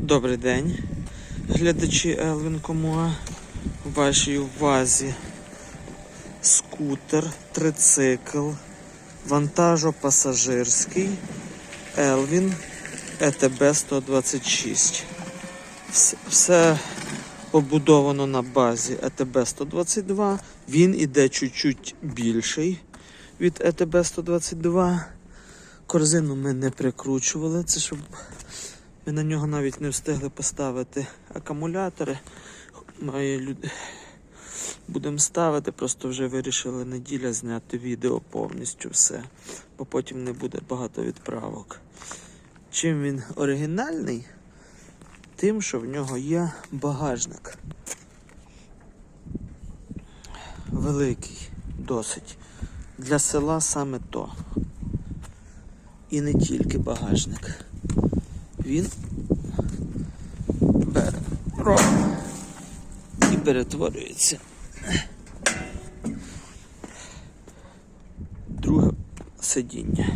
Добрий день, глядачі Елвін Комуа. Вашій увазі скутер, трицикл, вантажопасажирський Елвін ЕТБ 126. Все, побудовано на базі ЕТБ 122. Він іде чуть-чуть більший від ЕТБ 122. Корзину ми не прикручували, це щоб ми на нього навіть не встигли поставити акумулятори. Люди. Будемо ставити, просто вже вирішили неділя зняти відео повністю все, бо потім не буде багато відправок. Чим він оригінальний? Тим, що в нього є багажник. Великий, досить. Для села саме то. І не тільки багажник. Він бере робить і перетворюється. Друге сидіння.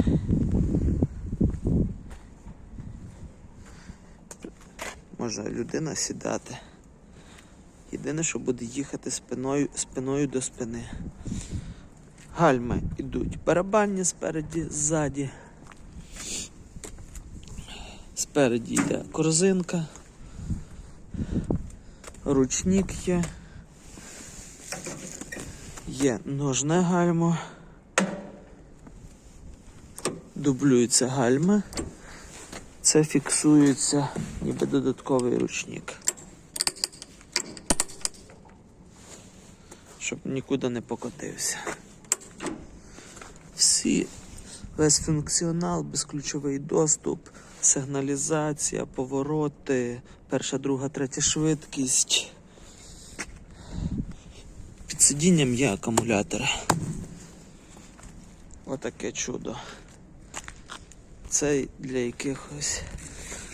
Може людина сідати. Єдине, що буде їхати спиною, спиною до спини. Гальми йдуть барабанні спереді, ззаді. Спереді йде корзинка. Ручник є. Є ножне гальмо. Дублюється гальма. Це фіксується ніби додатковий ручник. Щоб нікуди не покотився. Всі, весь функціонал, безключовий доступ, сигналізація, повороти, перша, друга, третя швидкість. Під сидінням є акумулятори. Отаке чудо. Це для якихось,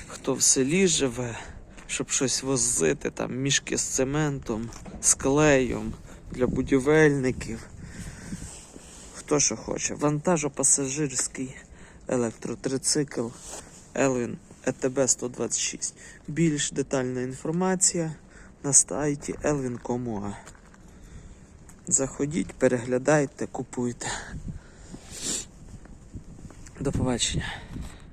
хто в селі живе, щоб щось возити, там мішки з цементом, з клеєм для будівельників. Хто що хоче. Вантажопасажирський електротрицикл Елвін ETB 126. Більш детальна інформація на сайті elwin.com.ua. Заходіть, переглядайте, купуйте. До побачення.